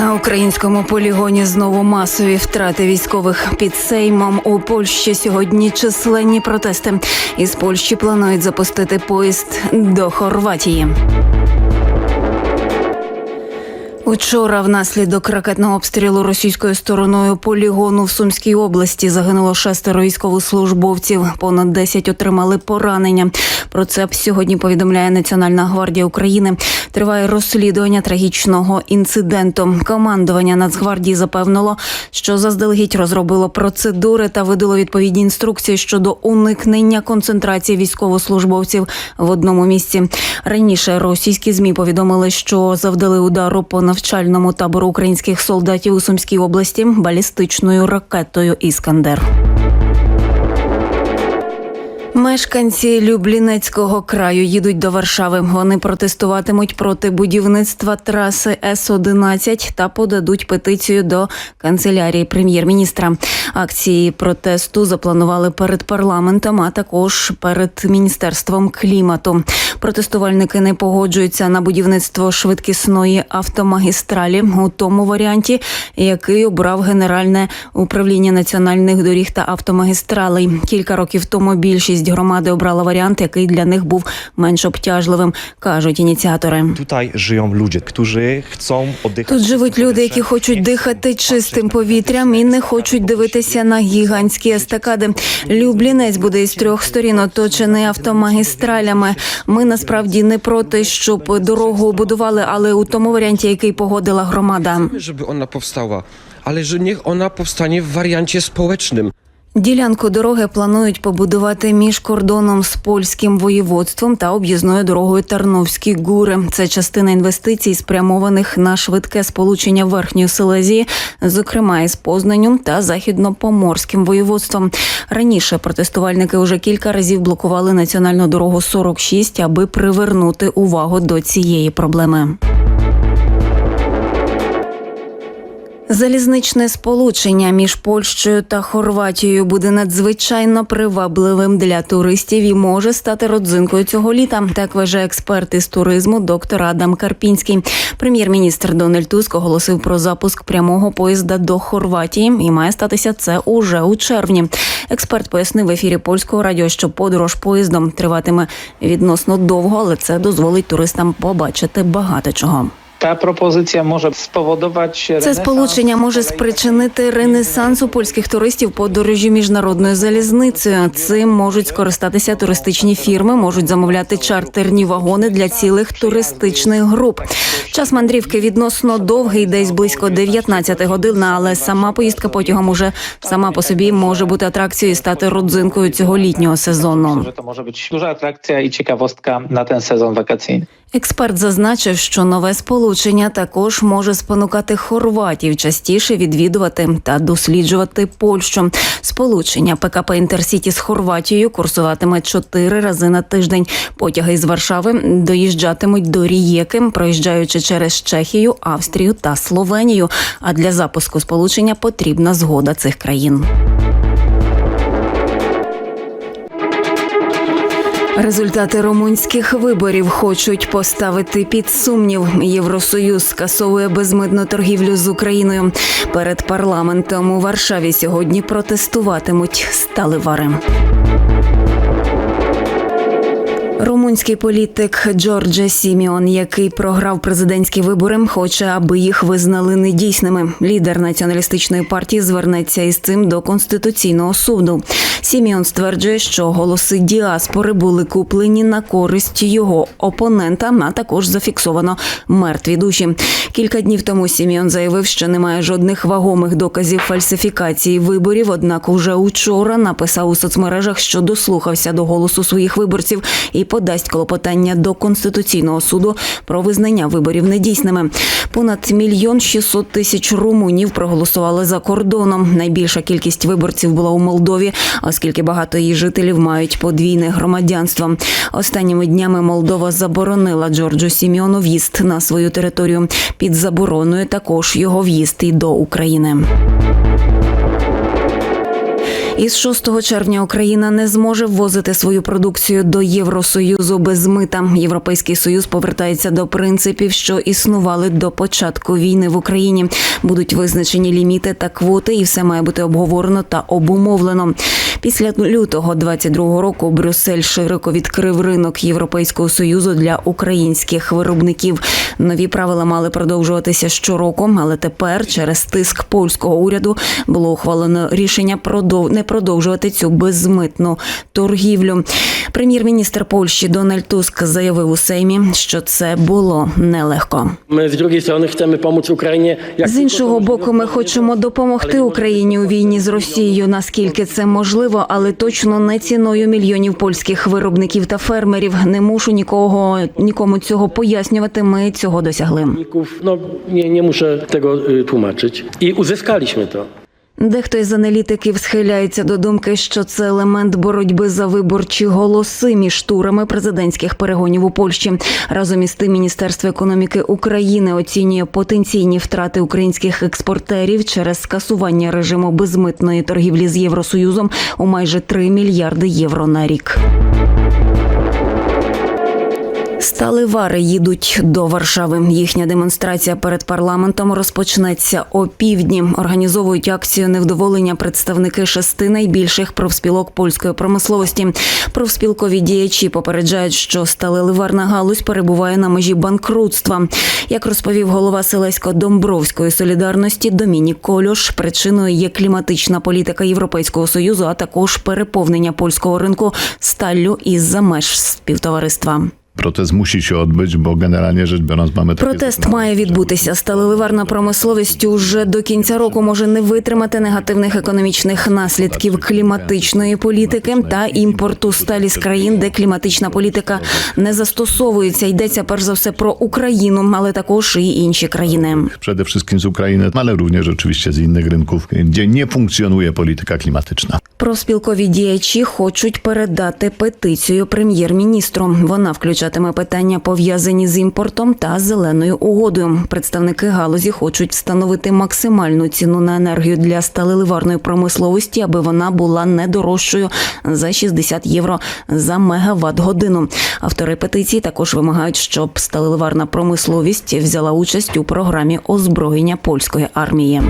На українському полігоні знову масові втрати військових під Сеймом у Польщі сьогодні численні протести. Із Польщі планують запустити поїзд до Хорватії. Учора внаслідок ракетного обстрілу російською стороною полігону в Сумській області загинуло шестеро військовослужбовців. Понад 10 отримали поранення. Про це сьогодні повідомляє Національна гвардія України. Триває розслідування трагічного інциденту. Командування Нацгвардії запевнило, що заздалегідь розробило процедури та видало відповідні інструкції щодо уникнення концентрації військовослужбовців в одному місці. Раніше російські змі повідомили, що завдали удару по навчальному табору українських солдатів у Сумській області балістичною ракетою Іскандер. Мешканці Люблінецького краю їдуть до Варшави. Вони протестуватимуть проти будівництва траси С-11 та подадуть петицію до канцелярії прем'єр-міністра. Акції протесту запланували перед парламентом, а також перед міністерством клімату. Протестувальники не погоджуються на будівництво швидкісної автомагістралі у тому варіанті, який обрав генеральне управління національних доріг та автомагістралей. Кілька років тому більшість громади обрала варіант, який для них був менш обтяжливим, кажуть ініціатори. Тут живуть люди, які хочуть дихати чистим повітрям і не хочуть дивитися на гігантські естакади. Люблінець буде із трьох сторін оточений автомагістралями. Ми насправді не проти, щоб дорогу будували, але у тому варіанті, який погодила громада. żeby ona powstała, ale że niech ona powstanie w wariancie społecznym. Ділянку дороги планують побудувати між кордоном з польським воєводством та об'їзною дорогою Тарновські гури. Це частина інвестицій, спрямованих на швидке сполучення верхньої Силезії, зокрема із Познанням та західно-поморським воєводством. Раніше протестувальники вже кілька разів блокували національну дорогу 46, аби привернути увагу до цієї проблеми. Залізничне сполучення між Польщею та Хорватією буде надзвичайно привабливим для туристів і може стати родзинкою цього літа. Так вважає експерт із туризму доктор Адам Карпінський. Прем'єр-міністр Дональд Туск оголосив про запуск прямого поїзда до Хорватії, і має статися це уже у червні. Експерт пояснив в ефірі польського радіо, що подорож поїздом триватиме відносно довго, але це дозволить туристам побачити багато чого. Ta propozycja może spowodować. Це сполучення може спричинити ренесанс у польських туристів подорожі міжнародною залізницею. Цим можуть скористатися туристичні фірми, можуть замовляти чартерні вагони для цілих туристичних груп. Час мандрівки відносно довгий, десь близько 19 годин, але сама поїздка потягом уже сама по собі може бути атракцією і стати родзинкою цього літнього сезону. To może być duża atrakcja i ciekawostka na ten sezon wakacyjny. Експерт зазначив, що нове сполучення також може спонукати хорватів частіше відвідувати та досліджувати Польщу. Сполучення ПКП Інтерсіті з Хорватією курсуватиме чотири рази на тиждень. Потяги з Варшави доїжджатимуть до Рієки, проїжджаючи через Чехію, Австрію та Словенію. А для запуску сполучення потрібна згода цих країн. Результати румунських виборів хочуть поставити під сумнів. Євросоюз скасовує безмитну торгівлю з Україною. Перед парламентом у Варшаві сьогодні протестуватимуть сталивари. Румунський політик Джордже Сіміон, який програв президентські вибори, хоче, аби їх визнали недійсними. Лідер націоналістичної партії звернеться із цим до конституційного суду. Сіміон стверджує, що голоси діаспори були куплені на користь його опонента, а також зафіксовано мертві душі. Кілька днів тому Сіміон заявив, що немає жодних вагомих доказів фальсифікації виборів. Однак, уже учора написав у соцмережах, що дослухався до голосу своїх виборців і подасть клопотання до конституційного суду про визнання виборів недійсними. Понад мільйон шістсот тисяч румунів проголосували за кордоном. Найбільша кількість виборців була у Молдові, оскільки багато її жителів мають подвійне громадянство. Останніми днями Молдова заборонила Джорджу Сіміону в'їзд на свою територію. Під забороною також його в'їзд і до України. Із 6 червня Україна не зможе ввозити свою продукцію до Євросоюзу без мита. Європейський союз повертається до принципів, що існували до початку війни в Україні. Будуть визначені ліміти та квоти, і все має бути обговорено та обумовлено. Після лютого 22 року Брюссель широко відкрив ринок Європейського союзу для українських виробників. Нові правила мали продовжуватися щороку, але тепер через тиск польського уряду було ухвалено рішення продов... не продовжувати цю безмитну торгівлю. Прем'єр-міністр Польщі Дональд Туск заявив у Сеймі, що це було нелегко. Z drugiej strony chcemy pomóc Ukrainie. Jak З іншого боку, ми хочемо допомогти Україні у війні з Росією, наскільки це можливо, але точно не ціною мільйонів польських виробників та фермерів. Не мушу нікого нікому цього пояснювати. Ми цього досягли. nie, nie muszę tego y, tłumaczyć. I uzyskaliśmy to. Дехто із аналітиків схиляється до думки, що це елемент боротьби за виборчі голоси між турами президентських перегонів у Польщі. Разом із тим, Міністерство економіки України оцінює потенційні втрати українських експортерів через скасування режиму безмитної торгівлі з Євросоюзом у майже 3 мільярди євро на рік. Сталевари їдуть до Варшави. Їхня демонстрація перед парламентом розпочнеться о півдні. Організовують акцію невдоволення представники шести найбільших профспілок польської промисловості. Профспілкові діячі попереджають, що сталеливарна галузь перебуває на межі банкрутства. Як розповів голова Селесько-Домбровської солідарності Домінік Кольош, причиною є кліматична політика Європейського союзу, а також переповнення польського ринку сталлю із-за меж співтовариства. Protest musi się odbyć, bo generalnie rzecz biorąc mamy takie Протест має відбутися. Сталеливарна промисловість уже до кінця року може не витримати негативних економічних наслідків кліматичної політики та імпорту сталі з країн, де кліматична політика не застосовується. Йдеться перш за все про Україну, але також і інші країни. Przede wszystkim z Ukrainy, ale również oczywiście z innych rynków, gdzie nie funkcjonuje polityka klimatyczna. Профспілкові діячі хочуть передати петицію прем'єр-міністру. Вона включатиме питання пов'язані з імпортом та зеленою угодою. Представники галузі хочуть встановити максимальну ціну на енергію для сталеливарної промисловості, аби вона була не дорожчою за 60 євро за мегаватт годину. Автори петиції також вимагають, щоб сталеливарна промисловість взяла участь у програмі озброєння польської армії.